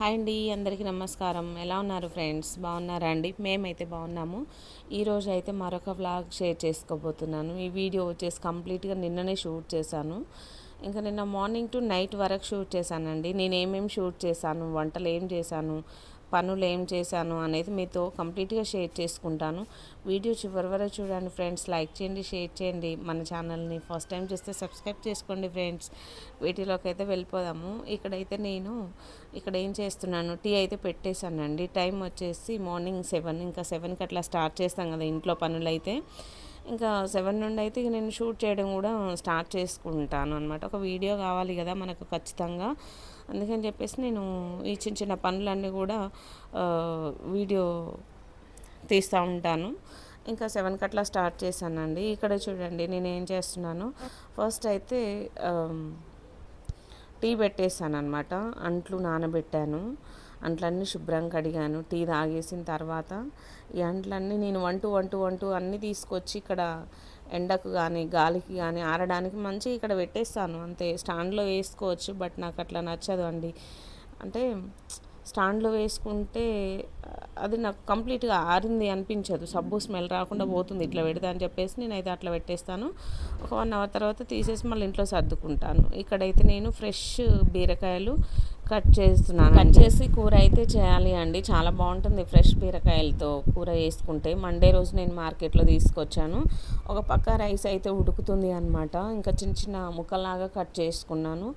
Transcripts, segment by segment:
Hi అండి అందరికీ నమస్కారం. ఎలా ఉన్నారు ఫ్రెండ్స్? బాగున్నారా అండి? మేమైతే బాగున్నాము. ఈరోజు అయితే మరొక వ్లాగ్ షేర్ చేసుకోబోతున్నాను. ఈ వీడియో వచ్చేసి కంప్లీట్గా నిన్ననే షూట్ చేశాను. ఇంకా నిన్న మార్నింగ్ టు నైట్ వరకు షూట్ చేశానండి. నేను ఏమేమి షూట్ చేశాను వంటలు ఏం చేశాను పనులు ఏం చేశాను అనేది మీతో కంప్లీట్గా షేర్ చేసుకుంటాను. వీడియో చివరి వరకు చూడండి ఫ్రెండ్స్. లైక్ చేయండి షేర్ చేయండి. మన ఛానల్ని ఫస్ట్ టైం చూస్తే సబ్స్క్రైబ్ చేసుకోండి ఫ్రెండ్స్. వీటిలోకి అయితే వెళ్ళిపోదాము. ఇక్కడైతే నేను ఇక్కడ ఏం చేస్తున్నాను టీ అయితే పెట్టేశానండి. టైం వచ్చేసి మార్నింగ్ సెవెన్. ఇంకా సెవెన్కి అట్లా స్టార్ట్ చేస్తాం కదా ఇంట్లో పనులు అయితే ఇంకా సెవెన్ నుండి అయితే నేను షూట్ చేయడం కూడా స్టార్ట్ చేసుకుంటాను అనమాట ఒక వీడియో కావాలి కదా మనకు ఖచ్చితంగా. అందుకని చెప్పేసి నేను ఈ చిన్న చిన్న పనులన్నీ కూడా వీడియో తీస్తూ ఉంటాను. ఇంకా సెవెన్ కట్లా స్టార్ట్ చేశానండి. ఇక్కడ చూడండి నేను ఏం చేస్తున్నాను ఫస్ట్ అయితే టీ పెట్టేశాను అనమాట అంట్లు నానబెట్టాను. అంట్లన్నీ శుభ్రంగా కడిగాను. టీ తాగేసిన తర్వాత ఈ అంట్లన్నీ నేను వంటు వంటు వంటు అన్నీ తీసుకొచ్చి ఇక్కడ ఎండకు కానీ గాలికి కానీ ఆరడానికి మంచిగా ఇక్కడ పెట్టేస్తాను. అంతే స్టాండ్లో వేసుకోవచ్చు బట్ నాకు అట్లా నచ్చదు అండి. అంటే స్టాండ్లో వేసుకుంటే అది నాకు కంప్లీట్గా ఆరింది అనిపించదు. సబ్బు స్మెల్ రాకుండా పోతుంది. ఇట్లా పెడితే అని చెప్పేసి నేనైతే అట్లా పెట్టేస్తాను. ఒక వన్ అవర్ తర్వాత తీసేసి మళ్ళీ ఇంట్లో సర్దుకుంటాను. ఇక్కడైతే నేను ఫ్రెష్ బీరకాయలు కట్ చేస్తున్నాను కట్ చేసి కూర అయితే చేయాలి అండి. చాలా బాగుంటుంది ఫ్రెష్ బీరకాయలతో కూర వేసుకుంటే మండే రోజు నేను మార్కెట్లో తీసుకొచ్చాను. ఒక పక్క రైస్ అయితే ఉడుకుతుంది అనమాట ఇంకా చిన్న చిన్న ముక్కలాగా కట్ చేసుకున్నాను.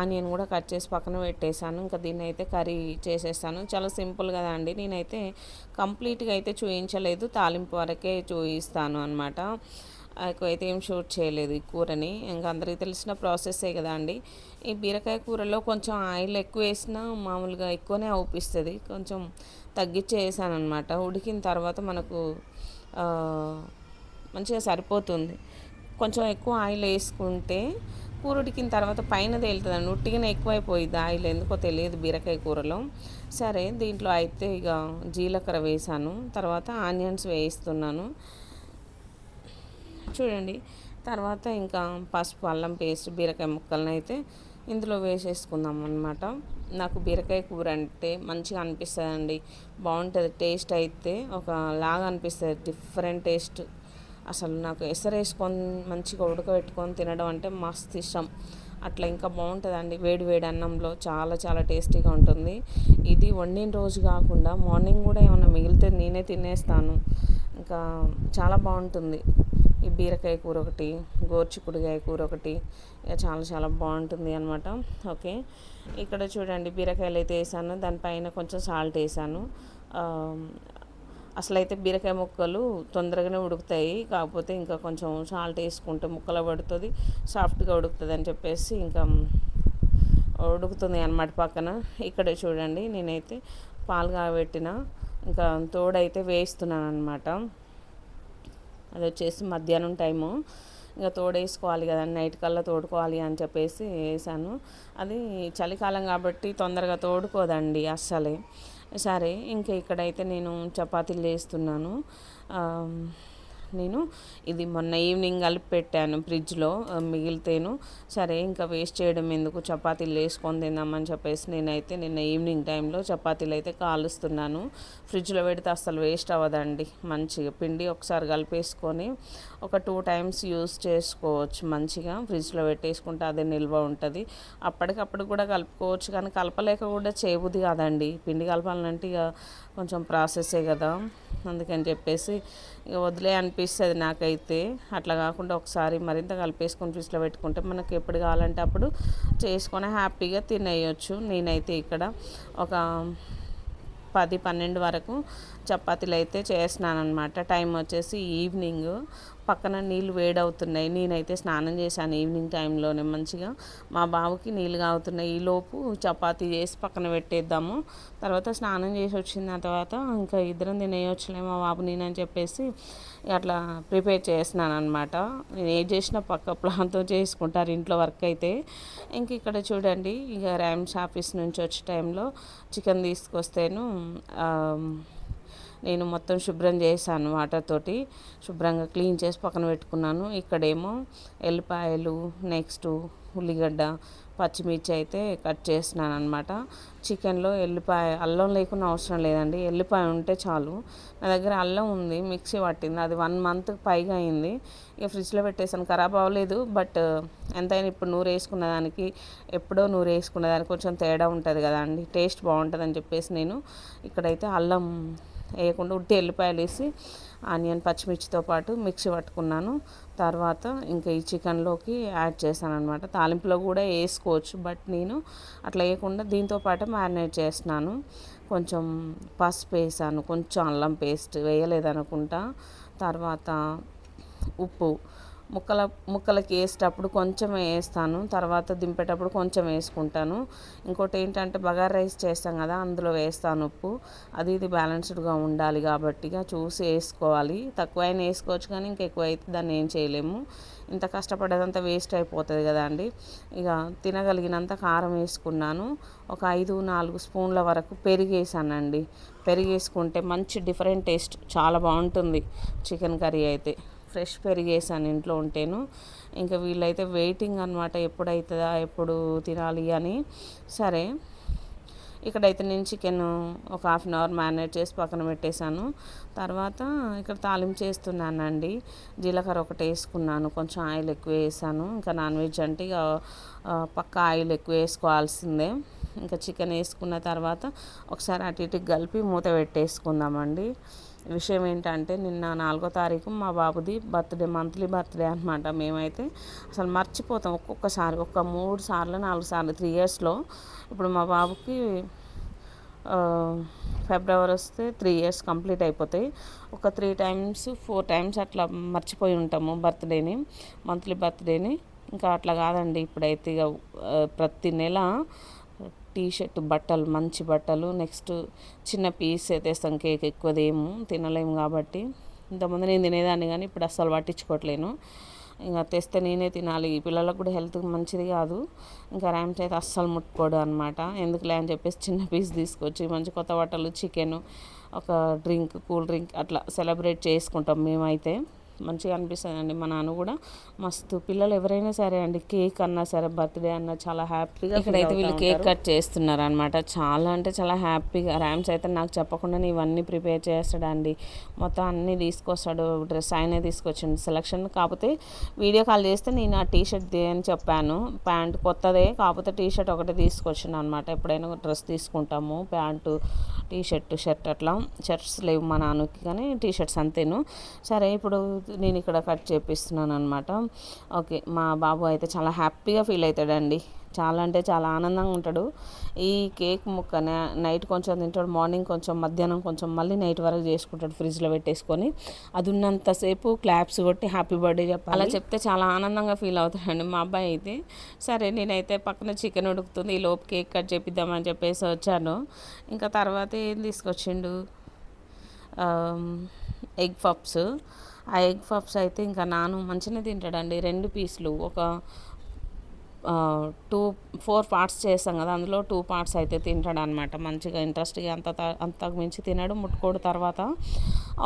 ఆనియన్ కూడా కట్ చేసి పక్కన పెట్టేశాను. ఇంకా దీన్ని అయితే కర్రీ చేసేస్తాను. చాలా సింపుల్ కదా అండి. నేనైతే కంప్లీట్గా అయితే చూపించలేదు తాలింపు వరకే చూపిస్తాను అనమాట ఎక్కువైతే ఏం షూట్ చేయలేదు ఈ కూరని. ఇంకా అందరికీ తెలిసిన ప్రాసెస్సే కదా అండి. ఈ బీరకాయ కూరలో కొంచెం ఆయిల్ ఎక్కువ వేసినా మామూలుగా ఎక్కువనే అవుపిస్తుంది. కొంచెం తగ్గించి వేసాను అనమాట ఉడికిన తర్వాత మనకు మంచిగా సరిపోతుంది. కొంచెం ఎక్కువ ఆయిల్ వేసుకుంటే కూర ఉడికిన తర్వాత పైన తేలుతుందండి. ఉట్టిగానే ఎక్కువైపోయింది ఆయిల్. ఎందుకో తెలియదు బీరకాయ కూరలో. సరే దీంట్లో అయితే ఇక జీలకర్ర వేసాను. తర్వాత ఆనియన్స్ వేయిస్తున్నాను చూడండి. తర్వాత ఇంకా పసుపు అల్లం పేస్ట్ బీరకాయ ముక్కలను అయితే ఇందులో వేసేసుకుందాం అనమాట నాకు బీరకాయ కూర అంటే మంచిగా అనిపిస్తుంది అండి బాగుంటుంది టేస్ట్ అయితే ఒక లాగా అనిపిస్తుంది డిఫరెంట్ టేస్ట్. అసలు నాకు ఎసరేసుకొని మంచిగా ఉడకబెట్టుకొని తినడం అంటే మస్తు ఇష్టం. అట్లా ఇంకా బాగుంటుందండి. వేడి వేడి అన్నంలో చాలా చాలా టేస్టీగా ఉంటుంది. ఇది వండిన రోజు కాకుండా మార్నింగ్ కూడా ఏమైనా మిగిలితే నేనే తినేస్తాను. ఇంకా చాలా బాగుంటుంది. ఈ బీరకాయ కూర ఒకటి గోర్చికుడికాయ కూర ఒకటి. చాలా చాలా బాగుంటుంది అనమాట ఓకే. ఇక్కడ చూడండి బీరకాయలు అయితే వేసాను. దానిపైన కొంచెం సాల్ట్ వేసాను. అసలు అయితే బీరకాయ ముక్కలు తొందరగానే ఉడుకుతాయి. కాకపోతే ఇంకా కొంచెం సాల్ట్ వేసుకుంటే ముక్కలు పడుతుంది. సాఫ్ట్గా ఉడుకుతుంది అని చెప్పేసి ఇంకా ఉడుకుతుంది అనమాట పక్కన. ఇక్కడ చూడండి నేనైతే పాలు కాబెట్టిన ఇంకా తోడైతే వేస్తున్నాను అనమాట అది వచ్చేసి మధ్యాహ్నం టైము. ఇంకా తోడేసుకోవాలి కదా నైట్ కల్లా తోడుకోవాలి అని చెప్పేసి వేసాను. అది చలికాలం కాబట్టి తొందరగా తోడుకోదండి అస్సలే. సరే ఇంకా ఇక్కడైతే నేను చపాతీలు చేస్తున్నాను. నేను ఇది మొన్న ఈవినింగ్ కలిపి పెట్టాను ఫ్రిడ్జ్లో మిగిలితేను. సరే ఇంకా వేస్ట్ చేయడం ఎందుకు? చపాతీలు వేసుకొని తిందామని చెప్పేసి నేనైతే నిన్న ఈవినింగ్ టైంలో చపాతీలు అయితే కాలుస్తున్నాను. ఫ్రిడ్జ్లో పెడితే అసలు వేస్ట్ అవ్వదండి. మంచిగా పిండి ఒకసారి కలిపేసుకొని ఒక టూ టైమ్స్ యూస్ చేసుకోవచ్చు మంచిగా. ఫ్రిడ్జ్లో పెట్టేసుకుంటే అదే నిల్వ ఉంటుంది. అప్పటికప్పుడు కూడా కలుపుకోవచ్చు కానీ కలపలేక కూడా చేయబుద్ది కాదండి. పిండి కలపాలంటే ఇక కొంచెం ప్రాసెసే కదా అందుకని చెప్పేసి ఇక వదిలే అనిపిస్తుంది నాకైతే. అట్లా కాకుండా ఒకసారి మరింత కలిపేసుకొని ఫ్రిడ్జ్లో పెట్టుకుంటే మనకి ఎప్పుడు కావాలంటే అప్పుడు చేసుకొని హ్యాపీగా తినేయచ్చు. నేనైతే ఇక్కడ ఒక పది పన్నెండు వరకు చపాతీలు అయితే చేస్తున్నాను అనమాట టైం వచ్చేసి ఈవినింగ్. పక్కన నీళ్ళు వేడవుతున్నాయి. నేనైతే స్నానం చేశాను ఈవినింగ్ టైంలోనే మంచిగా. మా బావకి నీళ్ళు కాగుతున్నాయి ఈలోపు చపాతీ చేసి పక్కన పెట్టేద్దాము. తర్వాత స్నానం చేసి వచ్చిన తర్వాత ఇంకా ఇద్దరం తినేయొచ్చులే మా బాబు నేనని చెప్పేసి అట్లా ప్రిపేర్ చేస్తున్నాను అనమాట నేను ఏం చేసినా పక్క ప్లాన్తో చేసుకుంటారు ఇంట్లో వర్క్ అయితే. ఇంక ఇక్కడ చూడండి ఇక ర్యామ్స్ ఆఫీస్ నుంచి వచ్చే టైంలో చికెన్ తీసుకొస్తేను నేను మొత్తం శుభ్రం చేశాను వాటర్ తోటి. శుభ్రంగా క్లీన్ చేసి పక్కన పెట్టుకున్నాను. ఇక్కడేమో ఎల్లిపాయలు నెక్స్ట్ ఉల్లిగడ్డ పచ్చిమిర్చి అయితే కట్ చేస్తున్నాను అనమాట చికెన్లో ఎల్లిపాయ అల్లం లేకుండా అవసరం లేదండి. ఎల్లిపాయ ఉంటే చాలు. నా దగ్గర అల్లం ఉంది మిక్సీ పట్టింది. అది వన్ మంత్ పైగా అయింది. ఇక ఫ్రిడ్జ్లో పెట్టేసాను ఖరాబ్ అవ్వలేదు బట్ ఎంతైనా ఇప్పుడు నూరు వేసుకున్న దానికి ఎప్పుడో నూరు వేసుకున్న దానికి కొంచెం తేడా ఉంటుంది కదా అండి టేస్ట్ బాగుంటుందని చెప్పేసి నేను ఇక్కడైతే అల్లం వేయకుండా ఉట్టి ఎల్లిపాయలు వేసి ఆనియన్ పచ్చిమిర్చితో పాటు మిక్సీ పట్టుకున్నాను. తర్వాత ఇంకా ఈ చికెన్లోకి యాడ్ చేశాను అనమాట తాలింపులో కూడా వేసుకోవచ్చు బట్ నేను అట్లా వేయకుండా దీంతో పాటు మ్యారినేట్ చేస్తున్నాను. కొంచెం పసుపు వేసాను కొంచెం అల్లం పేస్ట్ వేయలేదనుకుంటా. తర్వాత ఉప్పు ముక్కల ముక్కలకి వేసేటప్పుడు కొంచెం వేస్తాను. తర్వాత దింపేటప్పుడు కొంచెం వేసుకుంటాను. ఇంకోటి ఏంటంటే బగారా రైస్ చేస్తాం కదా అందులో వేస్తాను ఉప్పు. అది ఇది బ్యాలెన్స్డ్గా ఉండాలి కాబట్టి చూసి వేసుకోవాలి. తక్కువ అయినా వేసుకోవచ్చు కానీ ఇంకెక్కువ అయితే దాన్ని ఏం చేయలేము. ఇంత కష్టపడేదంతా వేస్ట్ అయిపోతుంది కదా అండి. ఇక తినగలిగినంత కారం వేసుకున్నాను. ఒక ఐదు నాలుగు స్పూన్ల వరకు పెరిగేసానండి. పెరిగేసుకుంటే మంచి డిఫరెంట్ టేస్ట్ చాలా బాగుంటుంది. చికెన్ కర్రీ అయితే. ఫ్రెష్ పెరిగేసాను ఇంట్లో ఉంటేను. ఇంకా వీళ్ళైతే వెయిటింగ్ అనమాట ఎప్పుడైతుందా ఎప్పుడు తినాలి అని. సరే ఇక్కడైతే నేను చికెన్ ఒక హాఫ్ అన్ అవర్ మ్యారినేట్ చేసి పక్కన పెట్టేశాను. తర్వాత ఇక్కడ తాలింపు చేస్తున్నానండి. జీలకర్ర ఒకటి వేసుకున్నాను కొంచెం ఆయిల్ ఎక్కువ వేసాను. ఇంకా నాన్ వెజ్ అంటే ఇక పక్క ఆయిల్ ఎక్కువ వేసుకోవాల్సిందే. ఇంకా చికెన్ వేసుకున్న తర్వాత ఒకసారి అటు ఇటు కలిపి మూత పెట్టేసుకుందామండి. విషయం ఏంటంటే నిన్న నాలుగో తారీఖు మా బాబుది బర్త్డే మంత్లీ బర్త్డే అనమాట మేమైతే అసలు మర్చిపోతాం. ఒక్కొక్కసారి ఒక్క మూడు సార్లు నాలుగు సార్లు త్రీ ఇయర్స్లో ఇప్పుడు మా బాబుకి ఫిబ్రవరి వస్తే త్రీ ఇయర్స్ కంప్లీట్ అయిపోతాయి. ఒక త్రీ టైమ్స్ ఫోర్ టైమ్స్ అట్లా మర్చిపోయి ఉంటాము బర్త్డేని మంత్లీ బర్త్డేని. ఇంకా అట్లా కాదండి. ఇప్పుడైతే ఇక ప్రతి నెల టీ షర్ట్ బట్టలు మంచి బట్టలు నెక్స్ట్ చిన్న పీస్ తెస్తాం కేక్ ఎక్కువదేము తినలేము కాబట్టి ఇంతకుముందు నేను తినేదాన్ని కానీ ఇప్పుడు అస్సలు పట్టించుకోవట్లేను. ఇంకా తెస్తే నేనే తినాలి. పిల్లలకు కూడా హెల్త్ మంచిది కాదు. ఇంకా ర్యామ్స్ అయితే అస్సలు ముట్టుకోడు అనమాట ఎందుకులే అని చెప్పేసి చిన్న పీస్ తీసుకొచ్చి మంచి కొత్త బట్టలు చికెన్ ఒక డ్రింక్ కూల్ డ్రింక్ అట్లా సెలబ్రేట్ చేసుకుంటాం మేమైతే. మంచిగా అనిపిస్తుంది అండి మా నాన్న కూడా మస్తు. పిల్లలు ఎవరైనా సరే అండి కేక్ అన్నా సరే బర్త్డే అన్నా చాలా హ్యాపీగా ఇక్కడైతే వీళ్ళు కేక్ కట్ చేస్తున్నారు అనమాట చాలా అంటే చాలా హ్యాపీగా. ర్యామ్స్ అయితే నాకు చెప్పకుండా ఇవన్నీ ప్రిపేర్ చేస్తాడండి. మొత్తం అన్నీ తీసుకొస్తాడు డ్రెస్ ఆయనే తీసుకొచ్చిండు. సెలక్షన్ కాకపోతే వీడియో కాల్ చేస్తే నేను ఆ టీ షర్ట్ అని చెప్పాను. ప్యాంట్ కొత్తదే కాకపోతే టీ షర్ట్ ఒకటి తీసుకొచ్చిండు అనమాట ఎప్పుడైనా డ్రెస్ తీసుకుంటాము ప్యాంటు టీ షర్ట్ షర్ట్ అట్లా. షర్ట్స్ లేవు మా నాన్నకి కానీ టీ షర్ట్స్ అంతేను. సరే ఇప్పుడు నేను ఇక్కడ కట్ చేపిస్తున్నాను అనమాట ఓకే మా బాబు అయితే చాలా హ్యాపీగా ఫీల్ అవుతాడండి చాలా అంటే చాలా ఆనందంగా ఉంటాడు. ఈ కేక్ ముక్క నైట్ కొంచెం తింటాడు మార్నింగ్ కొంచెం మధ్యాహ్నం కొంచెం మళ్ళీ నైట్ వరకు చేసుకుంటాడు ఫ్రిడ్జ్లో పెట్టేసుకొని. అది ఉన్నంతసేపు క్లాప్స్ కొట్టి హ్యాపీ బర్త్డే చెప్పాలి. అలా చెప్తే చాలా ఆనందంగా ఫీల్ అవుతాడండి మా అబ్బాయి అయితే. సరే నేనైతే పక్కన చికెన్ ఉడుకుతుంది ఈ లోపు కేక్ కట్ చేపిద్దామని చెప్పేసి వచ్చాను. ఇంకా తర్వాత ఏం తీసుకొచ్చిండు? Egg puffs. ఆ ఎగ్ పఫ్స్ అయితే ఇంకా నాను మంచిగా తింటాడండి. రెండు పీసులు. ఒక టూ ఫోర్ పార్ట్స్ చేస్తాం కదా అందులో టూ పార్ట్స్ అయితే తింటాడు అనమాట మంచిగా ఇంట్రెస్ట్గా అంత అంతకు మించి తినడు. ముట్టుకోడు తర్వాత.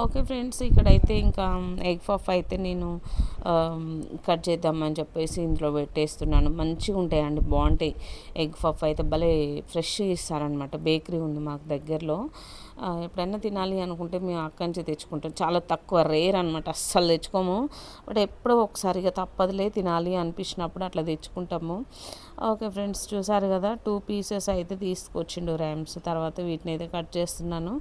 ఓకే ఫ్రెండ్స్ ఇక్కడైతే ఇంకా ఎగ్ పఫ్ అయితే నేను కట్ చేద్దామని చెప్పేసి ఇందులో పెట్టేస్తున్నాను. మంచిగా ఉంటాయండి బాగుంటాయి. ఎగ్ పఫ్ అయితే భలే ఫ్రెష్ ఇస్తారనమాట. బేకరీ ఉంది మాకు దగ్గరలో. ఎప్పుడైనా తినాలి అనుకుంటే మేము అక్కడి నుంచి తెచ్చుకుంటాం. చాలా తక్కువ రేర్ అనమాట అస్సలు తెచ్చుకోము. బట్ ఎప్పుడో ఒకసారిగా తప్పదులే తినాలి అనిపించినప్పుడు అట్లా తెచ్చుకుంటాము. ఓకే ఫ్రెండ్స్ చూసారు కదా టూ పీసెస్ అయితే తీసుకొచ్చిండు ర్యామ్స్. తర్వాత వీటిని అయితే కట్ చేస్తున్నాను.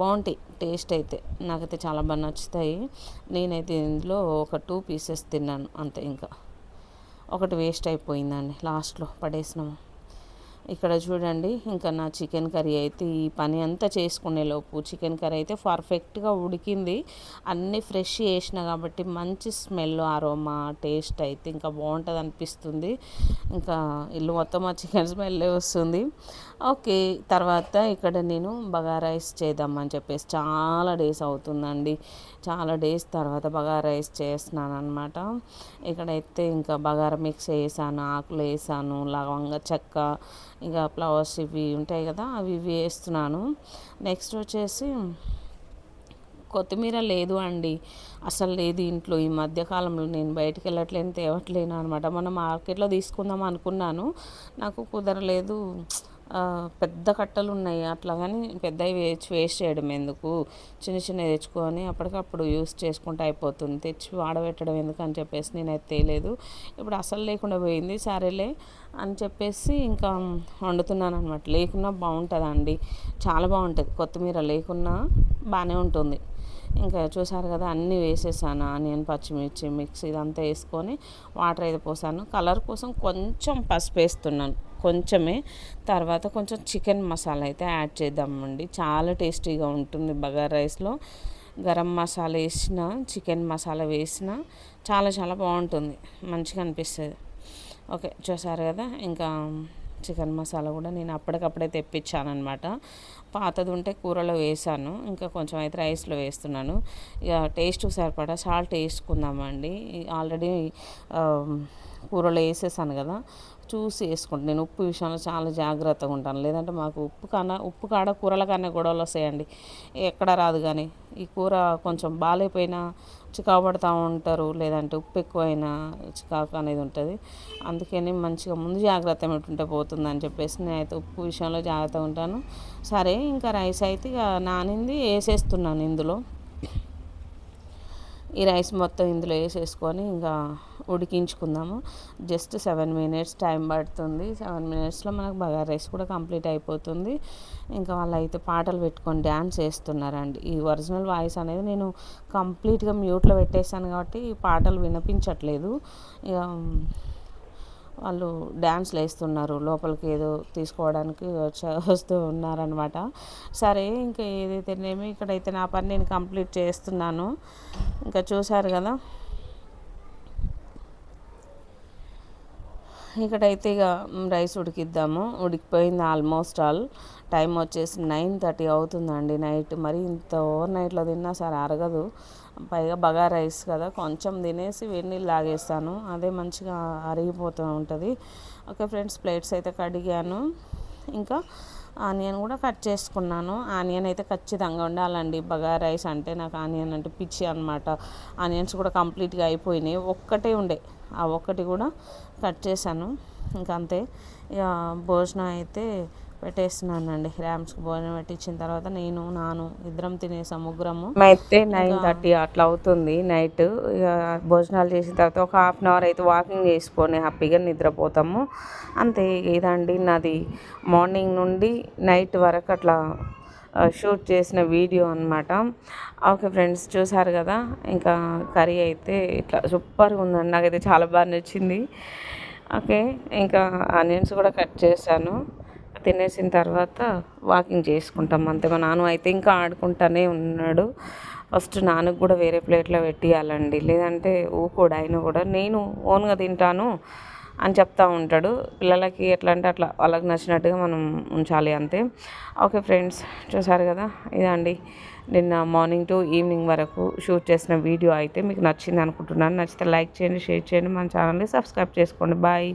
బాగుంటాయి టేస్ట్ అయితే. నాకైతే చాలా బాగా నచ్చుతాయి. నేనైతే ఇందులో ఒక టూ పీసెస్ తిన్నాను అంతే ఇంకా. ఒకటి వేస్ట్ అయిపోయిందండి లాస్ట్లో పడేసినాము. ఇక్కడ చూడండి ఇంకా నా చికెన్ కర్రీ అయితే ఈ పని అంతా చేసుకునే లోపు చికెన్ కర్రీ అయితే పర్ఫెక్ట్గా ఉడికింది. అన్నీ ఫ్రెష్ చేసిన కాబట్టి మంచి స్మెల్ అరోమా టేస్ట్ అయితే ఇంకా బాగుంటుంది అనిపిస్తుంది ఇంకా ఇల్లు మొత్తం ఆ చికెన్ స్మెల్ వస్తుంది. ఓకే తర్వాత ఇక్కడ నేను బగా రైస్ చేద్దామని చెప్పేసి చాలా డేస్ అవుతుందండి. చాలా డేస్ తర్వాత బగారా రైస్ చేస్తున్నాను అనమాట ఇక్కడైతే ఇంకా బగారా మిక్స్ వేసాను ఆకులు వేసాను లవంగ చెక్క ఇంకా ఫ్లవర్స్ ఇవి ఉంటాయి కదా అవి ఇవి వేస్తున్నాను. నెక్స్ట్ వచ్చేసి కొత్తిమీర లేదు అండి. అసలు లేదు ఇంట్లో. ఈ మధ్యకాలంలో నేను బయటికి వెళ్ళట్లేను తేవట్లేను అనమాట మనం మార్కెట్లో తీసుకుందాం అనుకున్నాను. నాకు కుదరలేదు. పెద్ద కట్టలు ఉన్నాయి అట్లా కానీ పెద్దవి వేసి వేస్ట్ చేయడం ఎందుకు? చిన్న చిన్నవి తెచ్చుకొని అప్పటికప్పుడు యూస్ చేసుకుంటే అయిపోతుంది. తెచ్చి వాడబెట్టడం ఎందుకు అని చెప్పేసి నేనైతే తేలేదు ఇప్పుడు అసలు లేకుండా పోయింది. సరేలే అని చెప్పేసి ఇంకా వండుతున్నాను అనమాట లేకున్నా బాగుంటుందండి. చాలా బాగుంటుంది. కొత్తిమీర లేకున్నా బాగానే ఉంటుంది. ఇంకా చూసారు కదా అన్నీ వేసేసాను. ఆనియన్ పచ్చిమిర్చి మిక్స్ ఇదంతా వేసుకొని వాటర్ అయితే పోసాను. కలర్ కోసం కొంచెం పసుపు వేస్తున్నాను. కొంచెమే. తర్వాత కొంచెం చికెన్ మసాలా అయితే యాడ్ చేద్దామండి. చాలా టేస్టీగా ఉంటుంది బగార్ రైస్లో. గరం మసాలా వేసిన చికెన్ మసాలా వేసిన చాలా చాలా బాగుంటుంది. మంచిగా అనిపిస్తుంది. ఓకే చూసారు కదా? ఇంకా చికెన్ మసాలా కూడా నేను అప్పటికప్పుడే తెప్పించాను అనమాట పాతది ఉంటే కూరలో వేసాను. ఇంకా కొంచెం అయితే రైస్లో వేస్తున్నాను. ఇక టేస్ట్ సరిపడా సాల్ట్ వేసుకుందామండి. ఆల్రెడీ కూరలో వేసేసాను కదా. చూసి వేసుకుంటాను నేను ఉప్పు విషయంలో చాలా జాగ్రత్తగా ఉంటాను. లేదంటే మాకు ఉప్పు కన్నా ఉప్పు కాడ కూరల కన్నా గొడవలు వస్తాయండి. ఎక్కడ రాదు కానీ. ఈ కూర కొంచెం బాగాలేపోయినా చికాకు ఉంటారు లేదంటే ఉప్పు ఎక్కువైనా చికాకు అనేది ఉంటుంది. అందుకని మంచిగా ముందు జాగ్రత్త పెట్టుంటే అని చెప్పేసి నేనైతే ఉప్పు విషయంలో జాగ్రత్తగా ఉంటాను. సరే ఇంకా రైస్ అయితే ఇక నానింది వేసేస్తున్నాను ఇందులో. ఈ రైస్ మొత్తం ఇందులో వేసేసుకొని ఇంకా ఉడికించుకుందాము. జస్ట్ సెవెన్ మినిట్స్ టైం పడుతుంది. సెవెన్ మినిట్స్లో మనకు బగారా రైస్ కూడా కంప్లీట్ అయిపోతుంది. ఇంకా వాళ్ళు అయితే పాటలు పెట్టుకొని డ్యాన్స్ వేస్తున్నారండి. ఈ ఒరిజినల్ వాయిస్ అనేది నేను కంప్లీట్గా మ్యూట్లో పెట్టేశాను కాబట్టి ఈ పాటలు వినిపించట్లేదు. ఇక వాళ్ళు డ్యాన్స్లు వేస్తున్నారు లోపలికి ఏదో తీసుకోవడానికి వస్తూ ఉన్నారనమాట సరే ఇంకా ఏదైతేనేమి ఇక్కడైతే నా పని నేను కంప్లీట్ చేస్తున్నాను. ఇంకా చూశారు కదా? ఇక్కడైతే ఇక రైస్ ఉడికిద్దాము. ఉడికిపోయింది ఆల్మోస్ట్ ఆల్. టైం వచ్చేసి నైన్ థర్టీ అవుతుందండి నైట్. మరి ఇంత ఓవర్ నైట్లో తిన్నా సరే అరగదు. పైగా బగా రైస్ కదా కొంచెం తినేసి వేడి నీళ్ళు లాగేస్తాను. అదే మంచిగా అరిగిపోతూ ఉంటుంది. ఓకే ఫ్రెండ్స్ ప్లేట్స్ అయితే కడిగాను. ఇంకా ఆనియన్ కూడా కట్ చేసుకున్నాను. ఆనియన్ అయితే ఖచ్చితంగా ఉండాలండి. బగా రైస్ అంటే నాకు ఆనియన్ అంటే పిచ్చి అనమాట ఆనియన్స్ కూడా కంప్లీట్గా అయిపోయినాయి. ఒక్కటే ఉండే. ఆ ఒక్కటి కూడా కట్ చేశాను. ఇంకంతే. ఇక భోజనం అయితే పెట్టేస్తున్నానండి. ర్యామ్స్కి భోజనం పెట్టించిన తర్వాత నేను నాను ఇద్దరం తినేసాం ముగ్గురము అయితే నైన్ థర్టీ అట్లా అవుతుంది నైట్. ఇక భోజనాలు చేసిన తర్వాత ఒక హాఫ్ అన్ అవర్ అయితే వాకింగ్ చేసుకొని హ్యాపీగా నిద్రపోతాము. అంతే ఇదండి నాది మార్నింగ్ నుండి నైట్ వరకు అట్లా షూట్ చేసిన వీడియో అనమాట ఓకే ఫ్రెండ్స్ చూసారు కదా? ఇంకా కర్రీ అయితే ఇట్లా సూపర్గా ఉందండి. నాకైతే చాలా బాగా నచ్చింది. ఓకే ఇంకా ఆనియన్స్ కూడా కట్ చేశాను. తినేసిన తర్వాత వాకింగ్ చేసుకుంటాం. అంతే మా నాన్న అయితే ఇంకా ఆడుకుంటానే ఉన్నాడు. ఫస్ట్ నాన్నకు కూడా వేరే ప్లేట్లో పెట్టియాలండి. లేదంటే ఊ ఆయన కూడా నేను ఓన్గా తింటాను అని చెప్తూ ఉంటాడు. పిల్లలకి ఎట్లా అంటే అట్లా వాళ్ళకి నచ్చినట్టుగా మనం ఉంచాలి అంతే. ఓకే ఫ్రెండ్స్ చూసారు కదా? ఇదండి. నిన్న మార్నింగ్ టు ఈవినింగ్ వరకు షూట్ చేసిన వీడియో అయితే మీకు నచ్చింది అనుకుంటున్నాను. నచ్చితే లైక్ చేయండి షేర్ చేయండి. మన ఛానల్ని సబ్స్క్రైబ్ చేసుకోండి. బాయ్